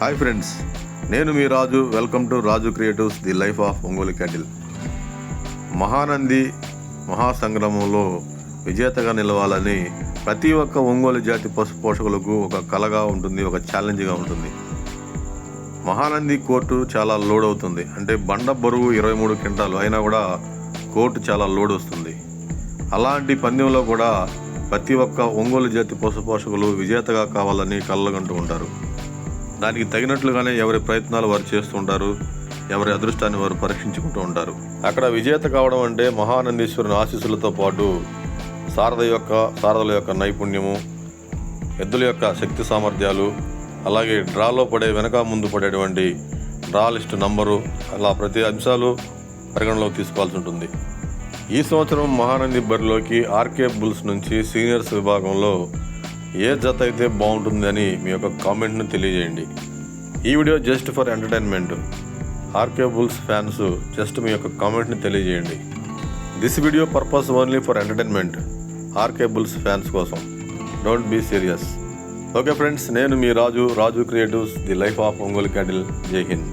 Hi friends నేను మీ Raju. Welcome to Raju creatives the life of Ongole cattle Mahanandi మహాసంగ్రామంలో విజేతగా నిలవాలని ప్రతి ఒక్క ఒంగోలు జాతి పశు పోషకులకు ఒక కలగా ఉంటుంది ఒక ఛాలెంజ్గా ఉంటుంది. మహానంది కోర్టు చాలా లోడ్ అవుతుంది. అంటే బండ బరువు ఇరవై మూడు క్వింటాలు అయినా కూడా కోర్టు చాలా లోడ్ వస్తుంది. అలాంటి పందెంలో కూడా ప్రతి ఒక్క ఒంగోలు జాతి పశు పోషకులు విజేతగా కావాలని కళ్ళగంటూ ఉంటారు. దానికి తగినట్లుగానే ఎవరి ప్రయత్నాలు వారు చేస్తుంటారు ఎవరి అదృష్టాన్ని వారు పరీక్షించుకుంటూ ఉంటారు. అక్కడ విజేత కావడం అంటే మహానందీశ్వరుని ఆశీస్సులతో పాటు శారద యొక్క శారదల యొక్క నైపుణ్యము ఎద్దుల యొక్క శక్తి సామర్థ్యాలు అలాగే డ్రాలో పడే వెనక ముందు పడేటువంటి డ్రా లిస్ట్ నంబరు అలా ప్రతి అంశాలు పరిగణలోకి తీసుకోవాల్సి ఉంటుంది. ఈ సంవత్సరం మహానంది బరిలోకి ఆర్కే బుల్స్ నుంచి సీనియర్స్ విభాగంలో ఏ జత అయితే బాగుంటుందని మీ యొక్క కామెంట్ను తెలియజేయండి. ఈ video just for entertainment. RK bulls fans just మీ యొక్క కామెంట్ని తెలియజేయండి. This video purpose only for entertainment RK bulls fans కోసం. Don't be serious okay friends నేను మీ Raju Raju creatives the life of Ongole cattle. Jai Hind.